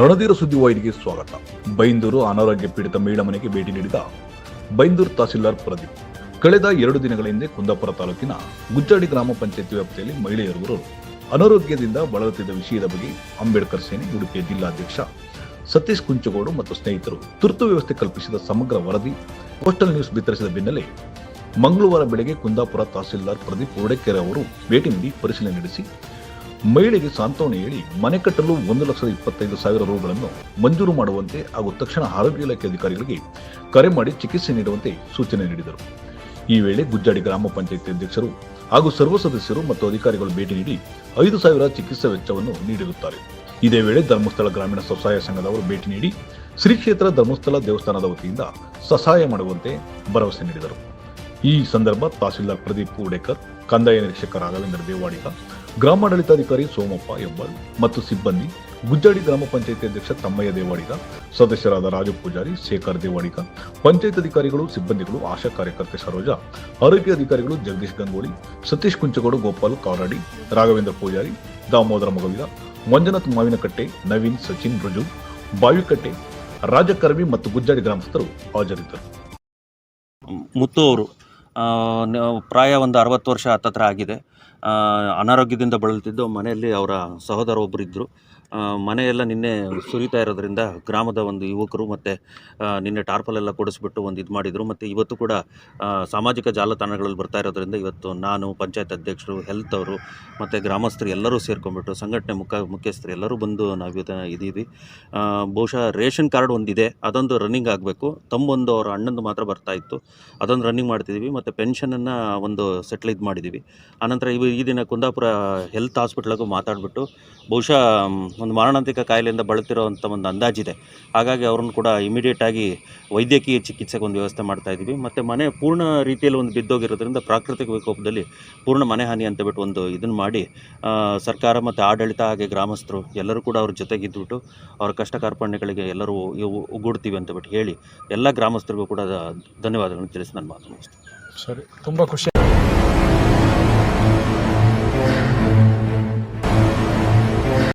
ರಣಧೀರ ಸುದ್ದಿವಾಹಿನಿಗೆ ಸ್ವಾಗತ. ಬೈಂದೂರು ಅನಾರೋಗ್ಯ ಪೀಡಿತ ಮಹಿಳಾ ಮನೆಗೆ ಭೇಟಿ ನೀಡಿದ ಬೈಂದೂರು ತಹಸೀಲ್ದಾರ್ ಪ್ರದೀಪ್. ಕಳೆದ ಎರಡು ದಿನಗಳ ಹಿಂದೆ ಕುಂದಾಪುರ ತಾಲೂಕಿನ ಗುಜ್ಜಾಡಿ ಗ್ರಾಮ ಪಂಚಾಯತಿ ವ್ಯಾಪ್ತಿಯಲ್ಲಿ ಮಹಿಳೆಯರು ಅನಾರೋಗ್ಯದಿಂದ ಬಳಲುತ್ತಿದ್ದ ವಿಷಯದ ಬಗ್ಗೆ ಅಂಬೇಡ್ಕರ್ ಸೇನೆ ಉಡುಪಿಯ ಜಿಲ್ಲಾಧ್ಯಕ್ಷ ಸತೀಶ್ ಕುಂಚಗೋಡು ಮತ್ತು ಸ್ನೇಹಿತರು ತುರ್ತು ವ್ಯವಸ್ಥೆ ಕಲ್ಪಿಸಿದ ಸಮಗ್ರ ವರದಿ, ಪೋಸ್ಟಲ್ ನ್ಯೂಸ್ ಬಿತ್ತರಿಸಿದ ಬೆನ್ನಲ್ಲೇ ಮಂಗಳವಾರ ಬೆಳಗ್ಗೆ ಕುಂದಾಪುರ ತಹಸೀಲ್ದಾರ್ ಪ್ರದೀಪ್ ಉಡಕೆರೆ ಅವರು ಭೇಟಿ ನೀಡಿ ಪರಿಶೀಲನೆ ನಡೆಸಿ ಮಹಿಳೆಗೆ ಸಾಂತ್ವನ ಹೇಳಿ ಮನೆ ಕಟ್ಟಲು ಒಂದು ಲಕ್ಷದ ಇಪ್ಪತ್ತೈದು ಸಾವಿರ ರೂಗಳನ್ನು ಮಂಜೂರು ಮಾಡುವಂತೆ ಹಾಗೂ ತಕ್ಷಣ ಆರೋಗ್ಯ ಇಲಾಖೆ ಅಧಿಕಾರಿಗಳಿಗೆ ಕರೆ ಮಾಡಿ ಚಿಕಿತ್ಸೆ ನೀಡುವಂತೆ ಸೂಚನೆ ನೀಡಿದರು. ಈ ವೇಳೆ ಗುಜ್ಜಾಡಿ ಗ್ರಾಮ ಪಂಚಾಯತಿ ಅಧ್ಯಕ್ಷರು ಹಾಗೂ ಸರ್ವ ಸದಸ್ಯರು ಮತ್ತು ಅಧಿಕಾರಿಗಳು ಭೇಟಿ ನೀಡಿ ಐದು ಸಾವಿರ ಚಿಕಿತ್ಸಾ ವೆಚ್ಚವನ್ನು ನೀಡಿರುತ್ತಾರೆ. ಇದೇ ವೇಳೆ ಧರ್ಮಸ್ಥಳ ಗ್ರಾಮೀಣ ಸ್ವಸಹಾಯ ಸಂಘದವರು ಭೇಟಿ ನೀಡಿ ಶ್ರೀ ಕ್ಷೇತ್ರ ಧರ್ಮಸ್ಥಳ ದೇವಸ್ಥಾನದ ವತಿಯಿಂದ ಸಹಾಯ ಮಾಡುವಂತೆ ಭರವಸೆ ನೀಡಿದರು. ಈ ಸಂದರ್ಭ ತಹಸೀಲ್ದಾರ್ ಪ್ರದೀಪ್ ಉಡೇಕರ್ ಕಂದಾಯ ನಿರೀಕ್ಷಕ ರಾಘವೇಂದ್ರ ದೇವಾಡಿಗ, ಗ್ರಾಮಾಡಳಿತಾಧಿಕಾರಿ ಸೋಮಪ್ಪ ಹೆಬ್ಬಾಳ್ ಮತ್ತು ಸಿಬ್ಬಂದಿ, ಗುಜ್ಜಾಡಿ ಗ್ರಾಮ ಪಂಚಾಯತಿ ಅಧ್ಯಕ್ಷ ತಮ್ಮಯ್ಯ ದೇವಾಡಿಗ, ಸದಸ್ಯರಾದ ರಾಜು ಪೂಜಾರಿ, ಶೇಖರ್ ದೇವಾಡಿಗ, ಪಂಚಾಯತ್ ಅಧಿಕಾರಿಗಳು, ಸಿಬ್ಬಂದಿಗಳು, ಆಶಾ ಕಾರ್ಯಕರ್ತೆ ಸರೋಜ, ಆರೋಗ್ಯ ಅಧಿಕಾರಿಗಳು ಜಗದೀಶ್ ಗಂಗೋಳಿ ಸತೀಶ್ ಕುಂಚಗೋಡು, ಗೋಪಾಲ್ ಕಾರಾಡಿ, ರಾಘವೇಂದ್ರ ಪೂಜಾರಿ, ದಾಮೋದರ ಮಗವಿಗ, ಮಂಜುನಾಥ್ ಮಾವಿನಕಟ್ಟೆ, ನವೀನ್, ಸಚಿನ್, ರುಜು, ಬಾವಿಕಟ್ಟೆ ರಾಜಕರ್ವಿ ಮತ್ತು ಗುಜ್ಜಾಡಿ ಗ್ರಾಮಸ್ಥರು ಹಾಜರಿದ್ದರು. ಮುತ್ತು ಪ್ರಾಯ ಒಂದು ಅರವತ್ತು ವರ್ಷ ಹತ್ತತ್ರ ಆಗಿದೆ. ಅನಾರೋಗ್ಯದಿಂದ ಬಳಲ್ತಿದ್ದು ಮನೆಯಲ್ಲಿ ಅವರ ಸಹೋದರ ಒಬ್ಬರು ಇದ್ದರು ಮನೆಯೆಲ್ಲ ನಿನ್ನೆ ಸುರಿತಾ ಇರೋದ್ರಿಂದ ಗ್ರಾಮದ ಒಂದು ಯುವಕರು ಮತ್ತು ನಿನ್ನೆ ಟಾರ್ಪಲ್ ಎಲ್ಲ ಕೊಡಿಸ್ಬಿಟ್ಟು ಒಂದು ಇದು ಮಾಡಿದರು. ಮತ್ತು ಇವತ್ತು ಕೂಡ ಸಾಮಾಜಿಕ ಜಾಲತಾಣಗಳಲ್ಲಿ ಬರ್ತಾ ಇರೋದ್ರಿಂದ ಇವತ್ತು ನಾನು, ಪಂಚಾಯತ್ ಅಧ್ಯಕ್ಷರು ಹೆಲ್ತ್ ಅವರು ಮತ್ತು ಗ್ರಾಮಸ್ಥರು ಎಲ್ಲರೂ ಸೇರ್ಕೊಂಡ್ಬಿಟ್ಟು ಸಂಘಟನೆ ಮುಖ, ಮುಖ್ಯಸ್ಥರು ಎಲ್ಲರೂ ಬಂದು ನಾವು ಇದ್ದೀವಿ ಬಹುಶಃ ರೇಷನ್ ಕಾರ್ಡ್ ಒಂದಿದೆ. ಅದೊಂದು ರನ್ನಿಂಗ್ ಆಗಬೇಕು. ತಮ್ಮೊಂದು ಅವರ ಅಣ್ಣಂದು ಮಾತ್ರ ಬರ್ತಾ ಇತ್ತು. ಅದೊಂದು ರನ್ನಿಂಗ್ ಮಾಡ್ತಿದ್ದೀವಿ ಮತ್ತು ಪೆನ್ಷನನ್ನು ಒಂದು ಸೆಟ್ಲ್ ಇದು ಮಾಡಿದ್ದೀವಿ ಆನಂತರ ಇವು ಈ ದಿನ ಕುಂದಾಪುರ ಹೆಲ್ತ್ ಹಾಸ್ಪಿಟ್ಲಿಗೂ ಮಾತಾಡಿಬಿಟ್ಟು ಬಹುಶಃ ಒಂದು ಮಾರಣಾಂತಿಕ ಕಾಯಿಲೆಯಿಂದ ಬಳಲ್ತಿರೋವಂಥ ಒಂದು ಅಂದಾಜಿದೆ ಹಾಗಾಗಿ ಅವ್ರನ್ನ ಕೂಡ ಇಮಿಡಿಯೇಟಾಗಿ ವೈದ್ಯಕೀಯ ಚಿಕಿತ್ಸೆಗೆ ಒಂದು ವ್ಯವಸ್ಥೆ ಮಾಡ್ತಾ ಇದ್ದೀವಿ. ಮತ್ತು ಮನೆ ಪೂರ್ಣ ರೀತಿಯಲ್ಲಿ ಒಂದು ಬಿದ್ದೋಗಿರೋದ್ರಿಂದ ಪ್ರಾಕೃತಿಕ ವಿಕೋಪದಲ್ಲಿ ಪೂರ್ಣ ಮನೆ ಹಾನಿ ಅಂತ ಬಿಟ್ಟು ಒಂದು ಇದನ್ನು ಮಾಡಿ ಸರ್ಕಾರ ಮತ್ತು ಆಡಳಿತ ಹಾಗೆ ಗ್ರಾಮಸ್ಥರು ಎಲ್ಲರೂ ಕೂಡ ಅವ್ರ ಜೊತೆಗಿದ್ದುಬಿಟ್ಟು ಅವ್ರ ಕಷ್ಟ ಕಾರ್ಪಣ್ಯಗಳಿಗೆ ಎಲ್ಲರೂ ಒಗ್ಗೂಡ್ತೀವಿ ಅಂತ ಬಿಟ್ಟು ಹೇಳಿ ಎಲ್ಲ ಗ್ರಾಮಸ್ಥರಿಗೂ ಕೂಡ ಧನ್ಯವಾದಗಳನ್ನು ತಿಳಿಸಿ ನನ್ನ ಮಾತು ಸರಿ, ತುಂಬ ಖುಷಿ